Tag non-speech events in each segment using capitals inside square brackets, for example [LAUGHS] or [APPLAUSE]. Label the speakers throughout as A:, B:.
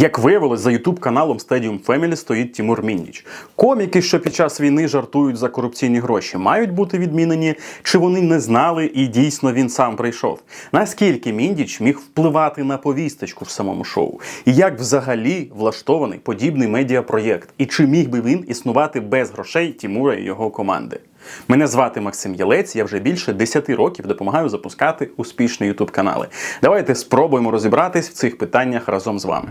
A: Як виявилось, за ютуб каналом Stadium Family стоїть Тімур Міндіч. Коміки, що під час війни жартують за корупційні гроші, мають бути відмінені, чи вони не знали і дійсно він сам прийшов. Наскільки Міндіч міг впливати на повісточку в самому шоу? І як взагалі влаштований подібний медіапроєкт? І чи міг би він існувати без грошей Тімура і його команди? Мене звати Максим Єлець, я вже більше 10 років допомагаю запускати успішні ютуб канали. Давайте спробуємо розібратись в цих питаннях разом з вами.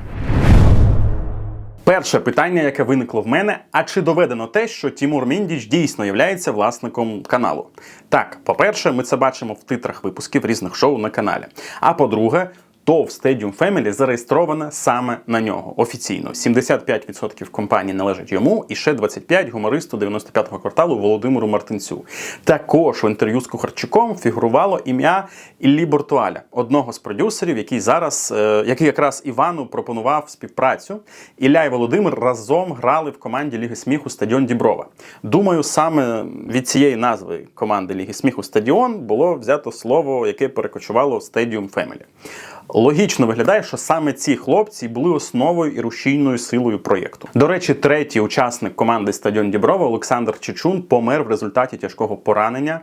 A: Перше питання, яке виникло в мене: а чи доведено те, що Тімур Міндіч дійсно є власником каналу? Так, по-перше, ми це бачимо в титрах випусків різних шоу на каналі. А по-друге, ТОВ Stadium Family зареєстрована саме на нього офіційно. 75% компанії належить йому, і ще 25% гумористу 95-го кварталу Володимиру Мартинцю. Також в інтерв'ю з Кухарчуком фігурувало ім'я Іллі Бортуаля, одного з продюсерів, який зараз, е, який якраз Івану пропонував співпрацю. Ілля і Володимир разом грали в команді Ліги сміху Стадіон Діброва. Думаю, саме від цієї назви команди Ліги сміху Стадіон було взято слово, яке перекочувало Stadium Family. Логічно виглядає, що саме ці хлопці були основою і рушійною силою проєкту. До речі, третій учасник команди Стадіон Діброва Олександр Чечун помер в результаті тяжкого поранення.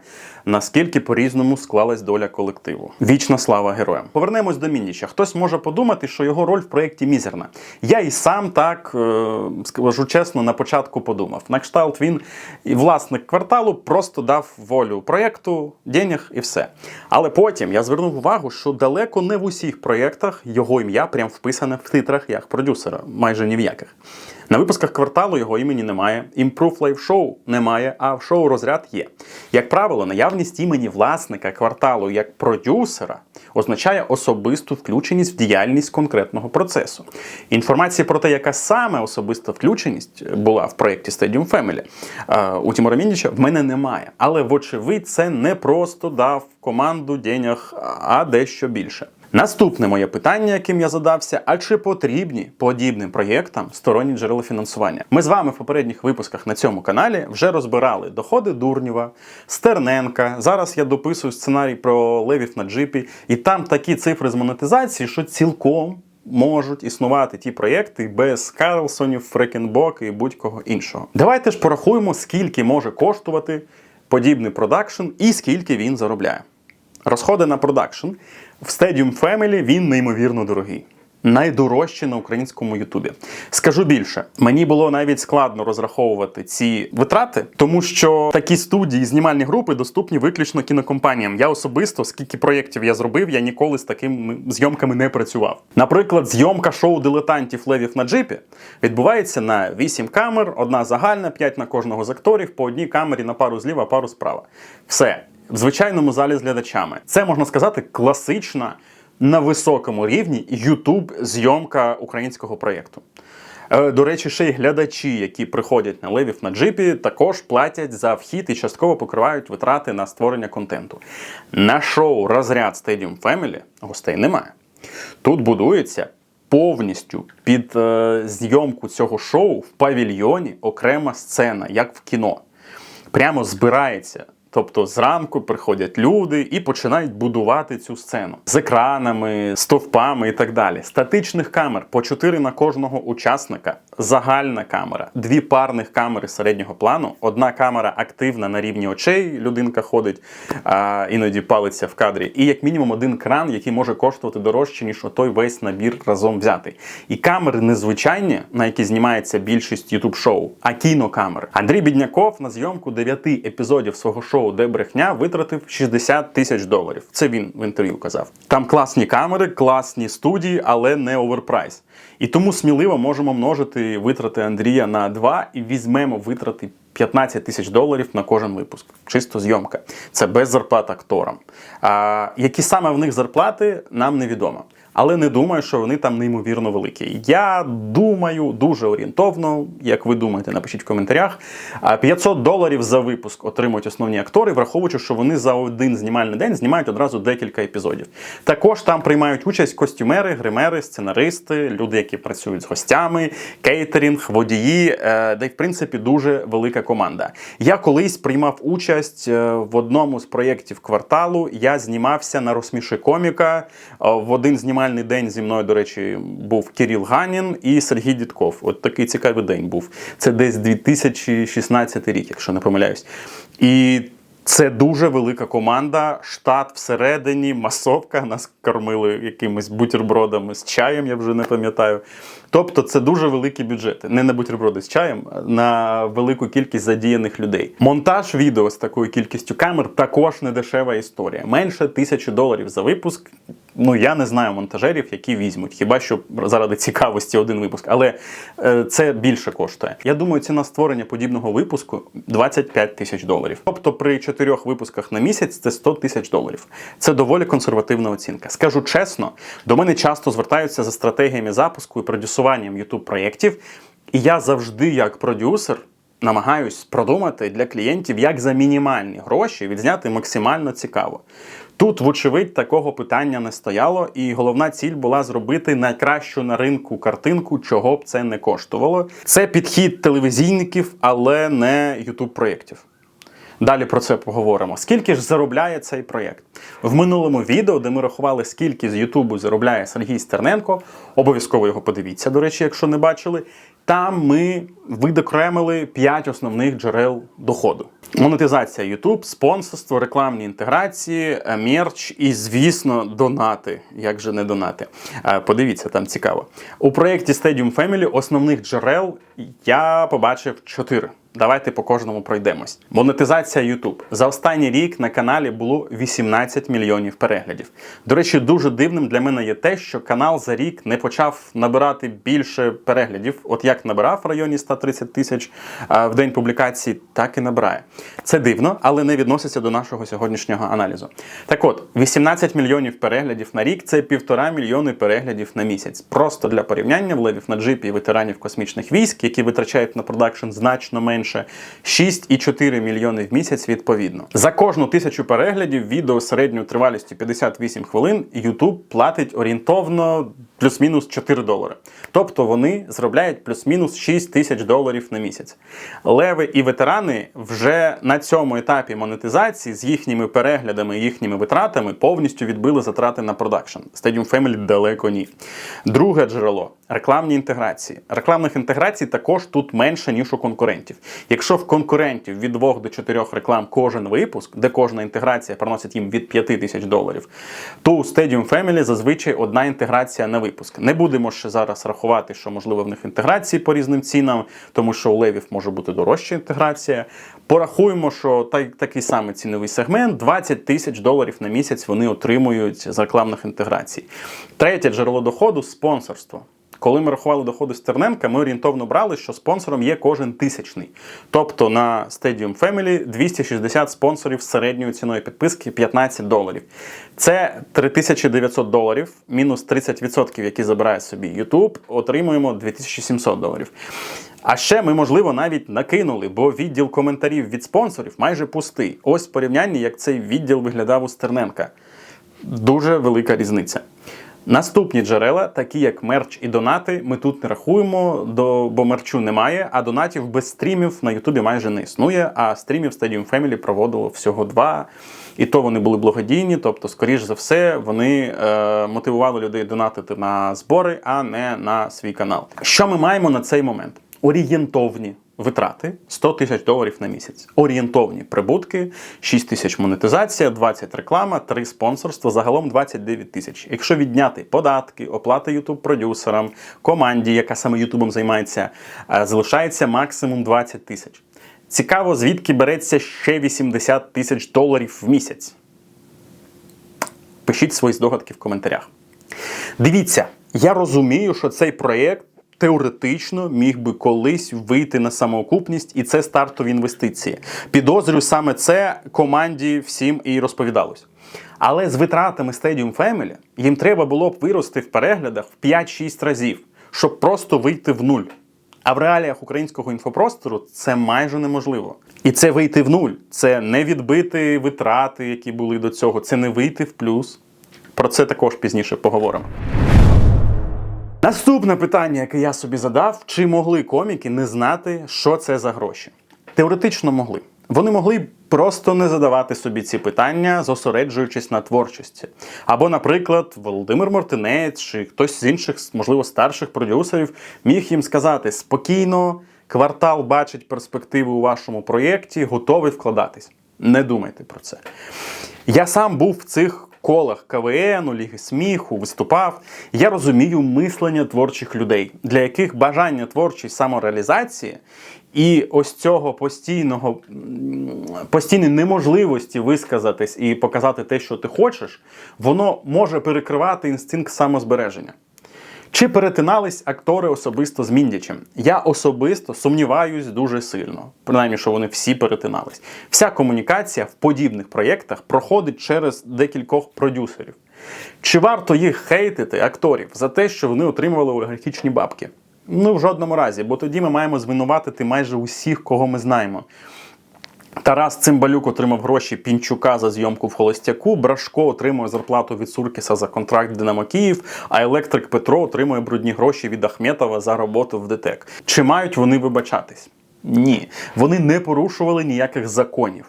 A: Наскільки по-різному склалась доля колективу. Вічна слава героям. Повернемось до Мінніча. Хтось може подумати, що його роль в проєкті мізерна. Я і сам так е, скажу чесно, на початку подумав. На кшталт він і власник кварталу просто дав волю проєкту, денег і все. Але потім я звернув увагу, що далеко не в усіх проєктах його ім'я прям вписане в титрах як продюсера, майже ні в яких. На випусках кварталу його імені немає, Improve Live Show немає, а в шоу розряд є. Як правило, наявність імені власника кварталу як продюсера означає особисту включеність в діяльність конкретного процесу. Інформації про те, яка саме особиста включеність була в проєкті Stadium Family е, у Тімура Міндіча, в мене немає. Але, вочевидь, це не просто дав команду денег, а дещо більше. Наступне моє питання, яким я задався: а чи потрібні подібним проєктам сторонні джерела фінансування? Ми з вами в попередніх випусках на цьому каналі вже розбирали доходи Дурнєва, Стерненка. Зараз я дописую сценарій про левів на джипі, і там такі цифри з монетизації, що цілком. Можуть існувати ті проєкти без Карлсонів, Фрекенбок і будь-кого іншого. Давайте ж порахуємо, скільки може коштувати подібний продакшн і скільки він заробляє. Розходи на продакшн в Stadium Family він неймовірно дорогий. Найдорожче на українському Ютубі. Скажу більше, мені було навіть складно розраховувати ці витрати, тому що такі студії, знімальні групи доступні виключно кінокомпаніям. Я особисто, скільки проєктів я зробив, я ніколи з такими зйомками не працював. Наприклад, зйомка шоу дилетантів левів на джипі відбувається на 8 камер, одна загальна, 5 на кожного з акторів, по одній камері на пару зліва, пару справа. Все в звичайному залі з глядачами. Це можна сказати класична на високому рівні youtube зйомка українського проєкту. Е, До речі, ще й глядачі, які приходять на левів на джипі, також платять за вхід і частково покривають витрати на створення контенту. На шоу Розряд Stadium Family гостей немає. Тут будується повністю під е, зйомку цього шоу в павільйоні окрема сцена, як в кіно. Прямо збирається Тобто зранку приходять люди і починають будувати цю сцену з екранами, стовпами і так далі. Статичних камер по 4 на кожного учасника, загальна камера, дві парних камери середнього плану. Одна камера активна на рівні очей, людинка ходить, а іноді палиться в кадрі. І як мінімум один кран, який може коштувати дорожче, ніж той весь набір разом взятий. І камери незвичайні, на які знімається більшість ютуб шоу, а кінокамери. Андрій Бідняков на зйомку 9 епізодів свого шоу шоу Де брехня витратив 60 тисяч доларів. Це він в інтерв'ю казав. Там класні камери, класні студії, але не оверпрайс. І тому сміливо можемо множити витрати Андрія на 2 і візьмемо витрати 15 тисяч доларів на кожен випуск. Чисто зйомка. Це без зарплат акторам. А, Які саме в них зарплати, нам невідомо але не думаю, що вони там неймовірно великі. Я думаю, дуже орієнтовно, як ви думаєте, напишіть в коментарях. 500 доларів за випуск отримують основні актори, враховуючи, що вони за один знімальний день знімають одразу декілька епізодів. Також там приймають участь костюмери, гримери, сценаристи, люди, які працюють з гостями, кейтерінг, водії, е, де в принципі дуже велика команда. Я колись приймав участь е, в одному з проєктів кварталу. Я знімався на розсміши коміка. Е, в один знімальний знімальний день зі мною, до речі, був Кирил Ганін і Сергій Дідков. От такий цікавий день був. Це десь 2016 рік, якщо не помиляюсь. І це дуже велика команда, штат всередині, масовка. Нас кормили якимись бутербродами з чаєм, я вже не пам'ятаю. Тобто це дуже великі бюджети. Не на бутерброди з чаєм, а на велику кількість задіяних людей. Монтаж відео з такою кількістю камер також не дешева історія. Менше тисячі доларів за випуск. Ну я не знаю монтажерів, які візьмуть. Хіба що заради цікавості один випуск, але е, це більше коштує. Я думаю, ціна створення подібного випуску 25 тисяч доларів. Тобто при чотирьох випусках на місяць це 100 тисяч доларів. Це доволі консервативна оцінка. Скажу чесно, до мене часто звертаються за стратегіями запуску і продюсуванням youtube проєктів, і я завжди, як продюсер. Намагаюсь продумати для клієнтів, як за мінімальні гроші відзняти максимально цікаво. Тут, вочевидь, такого питання не стояло, і головна ціль була зробити найкращу на ринку картинку, чого б це не коштувало. Це підхід телевізійників, але не youtube проєктів. Далі про це поговоримо. Скільки ж заробляє цей проєкт? В минулому відео, де ми рахували, скільки з Ютубу заробляє Сергій Стерненко, обов'язково його подивіться, до речі, якщо не бачили. Там ми видокремили 5 основних джерел доходу: монетизація YouTube, спонсорство, рекламні інтеграції, е, мерч і, звісно, донати. Як же не донати? Е, Подивіться, там цікаво. У проєкті Stadium Family основних джерел я побачив 4. Давайте по кожному пройдемось. Монетизація YouTube. За останній рік на каналі було 18 мільйонів переглядів. До речі, дуже дивним для мене є те, що канал за рік не почав набирати більше переглядів. От як набирав в районі 130 тисяч в день публікації, так і набирає. Це дивно, але не відноситься до нашого сьогоднішнього аналізу. Так от, 18 мільйонів переглядів на рік це півтора мільйони переглядів на місяць. Просто для порівняння в левів на джипі ветеранів космічних військ, які витрачають на продакшн значно менше. 6,4 мільйони в місяць відповідно. За кожну тисячу переглядів відео середньою тривалістю 58 хвилин YouTube платить орієнтовно плюс-мінус 4 долари. Тобто вони заробляють плюс-мінус 6 тисяч доларів на місяць. Леви і ветерани вже на цьому етапі монетизації з їхніми переглядами і їхніми витратами повністю відбили затрати на продакшн. Stadium Family далеко ні. Друге джерело рекламні інтеграції. Рекламних інтеграцій також тут менше, ніж у конкурентів. Якщо в конкурентів від 2 до 4 реклам кожен випуск, де кожна інтеграція приносить їм від 5 тисяч доларів, то у Stadium Family зазвичай одна інтеграція на випуск. Не будемо ще зараз рахувати, що можливо в них інтеграції по різним цінам, тому що у левів може бути дорожча інтеграція. Порахуємо, що та- такий самий ціновий сегмент 20 тисяч доларів на місяць вони отримують з рекламних інтеграцій. Третє джерело доходу спонсорство. Коли ми рахували доходи Стерненка, ми орієнтовно брали, що спонсором є кожен тисячний. Тобто на Stadium Family 260 спонсорів з середньою ціною підписки 15 доларів. Це 3900 доларів, мінус 30%, які забирає собі YouTube, отримуємо 2700 доларів. А ще ми, можливо, навіть накинули, бо відділ коментарів від спонсорів майже пустий. Ось порівняння, як цей відділ виглядав у Стерненка. Дуже велика різниця. Наступні джерела, такі як мерч і донати, ми тут не рахуємо, бо мерчу немає, а донатів без стрімів на Ютубі майже не існує. А стрімів Stadium Family проводило всього два. І то вони були благодійні, тобто, скоріш за все, вони е, мотивували людей донатити на збори, а не на свій канал. Що ми маємо на цей момент? Орієнтовні витрати 100 тисяч доларів на місяць. Орієнтовні прибутки, 6 тисяч монетизація, 20 реклама, 3 спонсорство, загалом 29 тисяч. Якщо відняти податки, оплати YouTube продюсерам, команді, яка саме Ютубом займається, е, залишається максимум 20 тисяч. Цікаво, звідки береться ще 80 тисяч доларів в місяць. Пишіть свої здогадки в коментарях. Дивіться, я розумію, що цей проєкт теоретично міг би колись вийти на самоокупність, і це стартові інвестиції. Підозрюю, саме це команді всім і розповідалось. Але з витратами Stadium Family їм треба було б вирости в переглядах в 5-6 разів, щоб просто вийти в нуль. А в реаліях українського інфопростору це майже неможливо. І це вийти в нуль. Це не відбити витрати, які були до цього, це не вийти в плюс. Про це також пізніше поговоримо. Наступне питання, яке я собі задав: чи могли коміки не знати, що це за гроші? Теоретично могли. Вони могли просто не задавати собі ці питання, зосереджуючись на творчості. Або, наприклад, Володимир Мартинець чи хтось з інших, можливо, старших продюсерів міг їм сказати спокійно, квартал бачить перспективи у вашому проєкті, готовий вкладатись. Не думайте про це. Я сам був в цих колах КВН, Ліги сміху, виступав. Я розумію мислення творчих людей, для яких бажання творчої самореалізації і ось цього постійного постійної неможливості висказатись і показати те, що ти хочеш, воно може перекривати інстинкт самозбереження. Чи перетинались актори особисто з Міндічем? Я особисто сумніваюсь дуже сильно. Принаймні, що вони всі перетинались. Вся комунікація в подібних проєктах проходить через декількох продюсерів. Чи варто їх хейтити, акторів, за те, що вони отримували олігархічні бабки? Ну, в жодному разі, бо тоді ми маємо звинуватити майже усіх, кого ми знаємо. Тарас Цимбалюк отримав гроші Пінчука за зйомку в Холостяку. Брашко отримує зарплату від Суркіса за контракт Динамо Київ, а електрик Петро отримує брудні гроші від Ахметова за роботу в ДТЕК. Чи мають вони вибачатись? Ні. Вони не порушували ніяких законів.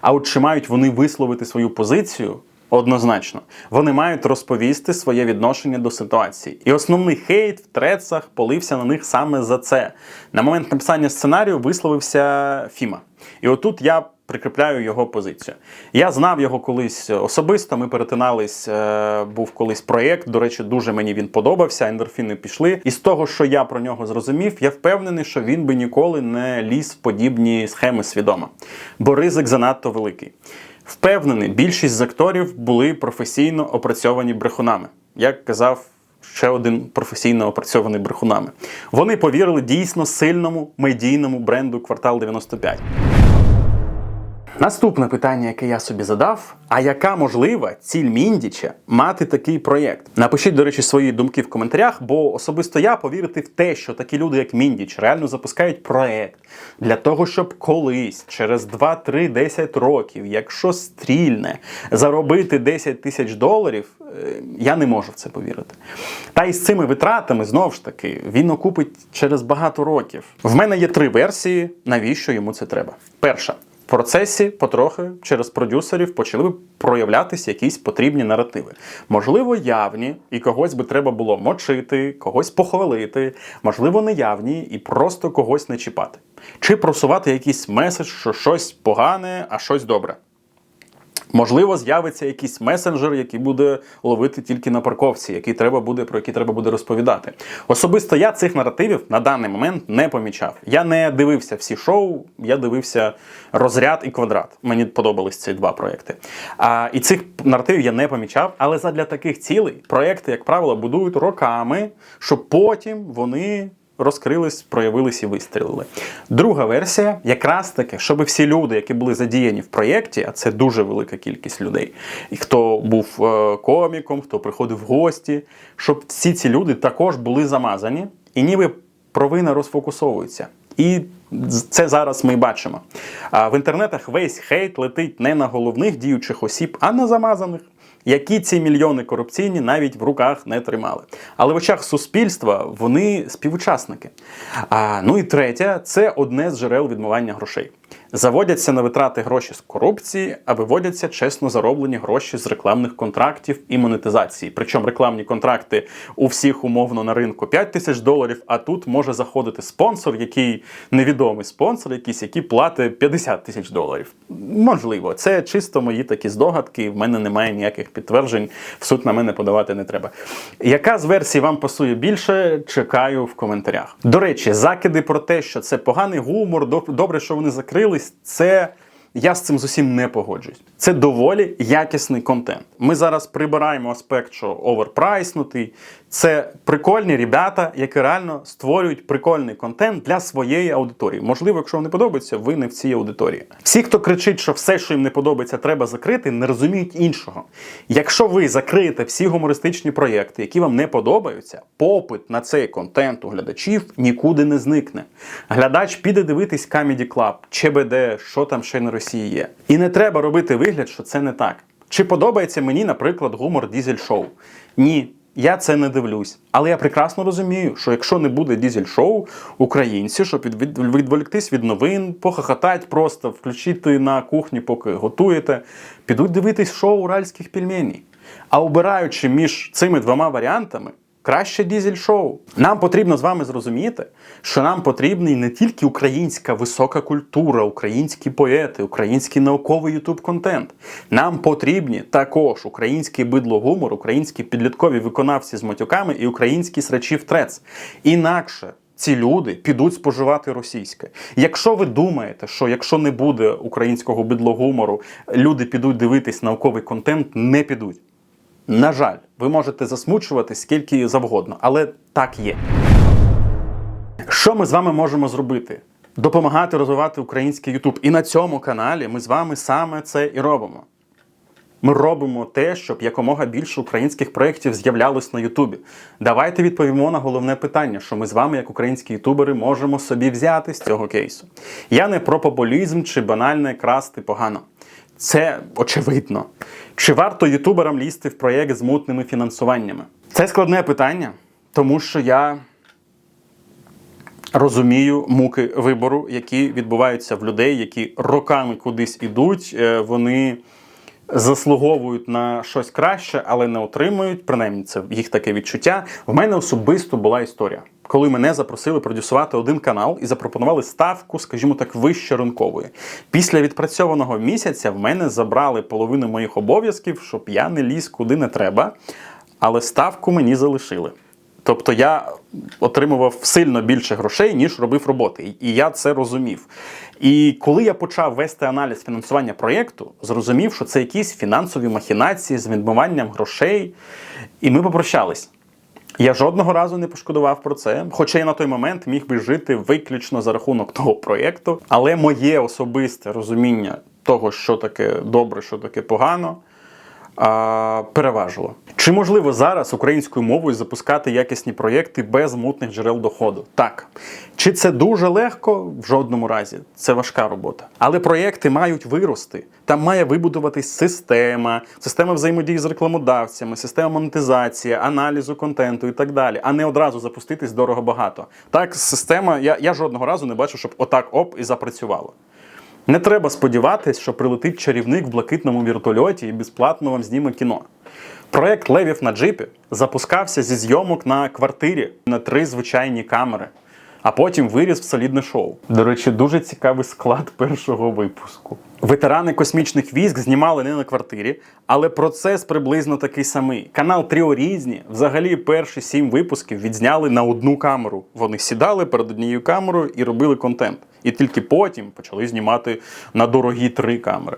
A: А от чи мають вони висловити свою позицію? Однозначно, вони мають розповісти своє відношення до ситуації. І основний хейт в трецах полився на них саме за це. На момент написання сценарію висловився Фіма. І отут я прикріпляю його позицію. Я знав його колись особисто. Ми перетинались, е, був колись проєкт. До речі, дуже мені він подобався. Ендорфіни пішли. І з того, що я про нього зрозумів, я впевнений, що він би ніколи не ліз в подібні схеми свідомо, бо ризик занадто великий. Впевнений, більшість з акторів були професійно опрацьовані брехунами. Як казав ще один професійно опрацьований брехунами. Вони повірили дійсно сильному медійному бренду Квартал 95. Наступне питання, яке я собі задав: а яка можлива ціль Міндіча мати такий проєкт? Напишіть, до речі, свої думки в коментарях, бо особисто я повірити в те, що такі люди, як Міндіч, реально запускають проєкт для того, щоб колись, через 2, 3, 10 років, якщо стрільне, заробити 10 тисяч доларів, е, я не можу в це повірити. Та і з цими витратами, знову ж таки, він окупить через багато років. В мене є три версії, навіщо йому це треба. Перша. Процесі потрохи через продюсерів почали проявлятися якісь потрібні наративи. Можливо, явні, і когось би треба було мочити, когось похвалити, можливо, неявні і просто когось не чіпати. Чи просувати якийсь меседж, що щось погане, а щось добре. Можливо, з'явиться якийсь месенджер, який буде ловити тільки на парковці, який треба буде, про який треба буде розповідати. Особисто я цих наративів на даний момент не помічав. Я не дивився всі шоу, я дивився розряд і квадрат. Мені подобались ці два проекти. А, і цих наративів я не помічав, але задля таких цілей проекти, як правило, будують роками, щоб потім вони розкрились, проявились і вистрілили. Друга версія, якраз таки, щоб всі люди, які були задіяні в проєкті, а це дуже велика кількість людей, і хто був е, коміком, хто приходив в гості, щоб всі ці люди також були замазані, і ніби провина розфокусовується. І це зараз ми бачимо. В інтернетах весь хейт летить не на головних діючих осіб, а на замазаних які ці мільйони корупційні навіть в руках не тримали. Але в очах суспільства вони співучасники. А, Ну і третє це одне з джерел відмивання грошей. Заводяться на витрати гроші з корупції, а виводяться чесно зароблені гроші з рекламних контрактів і монетизації. Причому рекламні контракти у всіх умовно на ринку 5 тисяч доларів, а тут може заходити спонсор, який невідомий спонсор, якийсь, який платить 50 тисяч доларів. Можливо, це чисто мої такі здогадки. В мене немає ніяких підтверджень. В суд на мене подавати не треба. Яка з версій вам пасує більше? Чекаю в коментарях. До речі, закиди про те, що це поганий гумор, добре, що вони закрились. Це я з цим зовсім не погоджуюсь. Це доволі якісний контент. Ми зараз прибираємо аспект, що оверпрайснутий. Це прикольні ребята, які реально створюють прикольний контент для своєї аудиторії. Можливо, якщо вам не подобається, ви не в цій аудиторії. Всі, хто кричить, що все, що їм не подобається, треба закрити, не розуміють іншого. Якщо ви закриєте всі гумористичні проєкти, які вам не подобаються, попит на цей контент у глядачів нікуди не зникне. Глядач піде дивитись Comedy Club, ЧБД, що там ще на Росії є. І не треба робити вигляд, що це не так. Чи подобається мені, наприклад, гумор Дізель Шоу? Ні. Я це не дивлюсь. Але я прекрасно розумію, що якщо не буде дізель-шоу, українці, щоб від, від, відволіктись від новин, похохотати, просто, включити на кухні, поки готуєте, підуть дивитись шоу уральських пельменей. А обираючи між цими двома варіантами, краще дізель-шоу. Нам потрібно з вами зрозуміти, що нам потрібний не тільки українська висока культура, українські поети, український науковий ютуб контент. Нам потрібні також український бидлогумор, українські підліткові виконавці з матюками і українські срачі в трец. Інакше. Ці люди підуть споживати російське. Якщо ви думаєте, що якщо не буде українського бидлогумору, люди підуть дивитись науковий контент, не підуть. На жаль, ви можете засмучувати скільки завгодно, але так є. Що ми з вами можемо зробити? Допомагати розвивати український Ютуб. І на цьому каналі ми з вами саме це і робимо. Ми робимо те, щоб якомога більше українських проєктів з'являлось на Ютубі. Давайте відповімо на головне питання, що ми з вами, як українські ютубери, можемо собі взяти з цього кейсу. Я не про популізм чи банальне красти погано. Це очевидно. Чи варто ютуберам лізти в проєкт з мутними фінансуваннями? Це складне питання, тому що я розумію муки вибору, які відбуваються в людей, які роками кудись ідуть. Е, Вони заслуговують на щось краще, але не отримують. Принаймні, це їх таке відчуття. В мене особисто була історія, коли мене запросили продюсувати один канал і запропонували ставку, скажімо так, вище ринкової. Після відпрацьованого місяця в мене забрали половину моїх обов'язків, щоб я не ліз куди не треба, але ставку мені залишили. Тобто я отримував сильно більше грошей, ніж робив роботи. І я це розумів. І коли я почав вести аналіз фінансування проєкту, зрозумів, що це якісь фінансові махінації з відмиванням грошей. І ми попрощались. Я жодного разу не пошкодував про це, хоча я на той момент міг би жити виключно за рахунок [LAUGHS] того проєкту. Але моє особисте розуміння того, що таке добре, що таке погано, а, переважило. Чи можливо зараз українською мовою запускати якісні проєкти без мутних джерел доходу? Так. Чи це дуже легко? В жодному разі. Це важка робота. Але проєкти мають вирости. Там має вибудуватись система, система взаємодії з рекламодавцями, система монетизації, аналізу контенту і так далі, а не одразу запуститись дорого багато. Так, система, я, я жодного разу не бачив, щоб отак оп і запрацювало. Не треба сподіватись, що прилетить чарівник в блакитному віртольоті і безплатно вам зніме кіно. Проект Левів на джипі запускався зі зйомок на квартирі на три звичайні камери, а потім виріс в солідне шоу. До речі, дуже цікавий склад першого випуску. Ветерани космічних військ знімали не на квартирі, але процес приблизно такий самий. Канал Тріо різні. Взагалі, перші сім випусків відзняли на одну камеру. Вони сідали перед однією камерою і робили контент. І тільки потім почали знімати на дорогі три камери.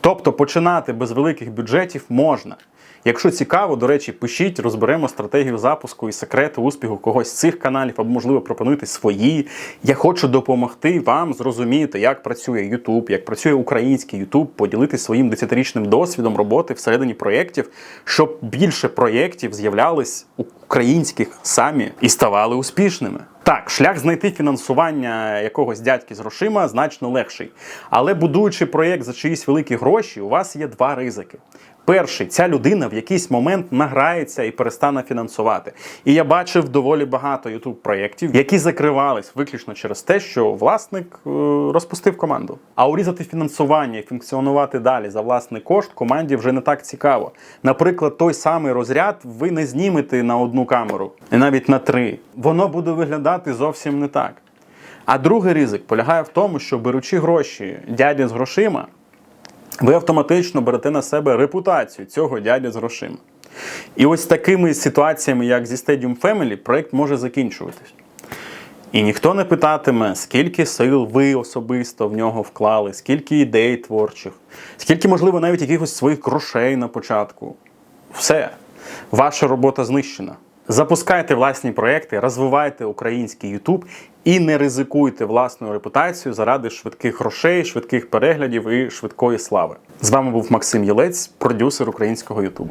A: Тобто починати без великих бюджетів можна. Якщо цікаво, до речі, пишіть, розберемо стратегію запуску і секрети успіху когось з цих каналів, або, можливо, пропонуйте свої. Я хочу допомогти вам зрозуміти, як працює YouTube, як працює український YouTube, поділитися своїм десятирічним досвідом роботи всередині проєктів, щоб більше проєктів з'являлись українських самі і ставали успішними. Так, шлях знайти фінансування якогось дядьки з грошима значно легший. Але будуючи проєкт за чиїсь великі гроші, у вас є два ризики. Перший, ця людина в якийсь момент награється і перестане фінансувати. І я бачив доволі багато youtube проєктів, які закривались виключно через те, що власник е, розпустив команду. А урізати фінансування і функціонувати далі за власний кошт команді вже не так цікаво. Наприклад, той самий розряд ви не знімете на одну камеру, і навіть на три. Воно буде виглядати зовсім не так. А другий ризик полягає в тому, що беручи гроші дяді з грошима, ви автоматично берете на себе репутацію цього дядя з грошима. І ось такими ситуаціями, як зі Stadium Family, проект може закінчуватись. І ніхто не питатиме, скільки сил ви особисто в нього вклали, скільки ідей творчих, скільки, можливо, навіть якихось своїх грошей на початку. Все, ваша робота знищена. Запускайте власні проекти, розвивайте український YouTube і не ризикуйте власною репутацією заради швидких грошей, швидких переглядів і швидкої слави. З вами був Максим Єлець, продюсер українського YouTube.